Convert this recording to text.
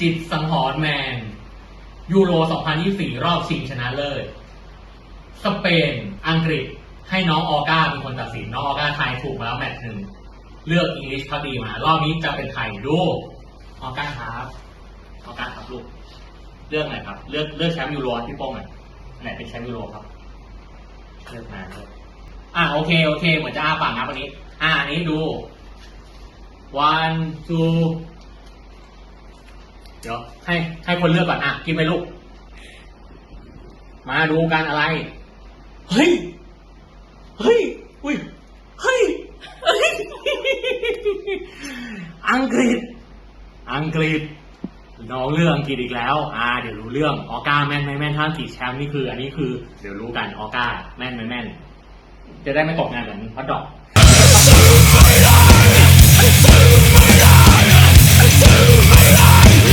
จิตสังหรณ์แมน ยูโร 2024 รอบชิงชนะเลิศ สเปน อังกฤษ ให้น้องออก้าเป็นคนตัดสิน น้องออก้าทายถูกมาแล้วแมตช์หนึ่ง เลือกอังกฤษเขาดีมา รอบนี้จะเป็นใครดูออก้าครับออก้าครับลูก เลือกไหนครับ เลือกเลือกแชมป์ยูโรให้พี่โป้งหน่อยอันไหนเป็นแชมป์ยูโรครับ เลือกมาเลือกอะโอเคโอเค เหมือนจะอ้าปากนะวันนี้ อะอันนี้ดู one two เดี๋ยวให้ให้คนเลือกก่อนอะกินไปลูก มาดูกันอะไร เฮ้ย เฮ้ย อุ้ย เฮ้ย อังกฤษ อังกฤษ น้องเรื่องอังกฤษอีกแล้ว อ่า เดี๋ยวรู้เรื่อง ออก้าแม่นไหมแม่นถ้าอังกฤษแชมป์นี่คือ อันนี้คือ เดี๋ยวรู้กัน ออก้าแม่นไหมแม่น จะได้ไม่ตกงานเหมือนฮอตดอก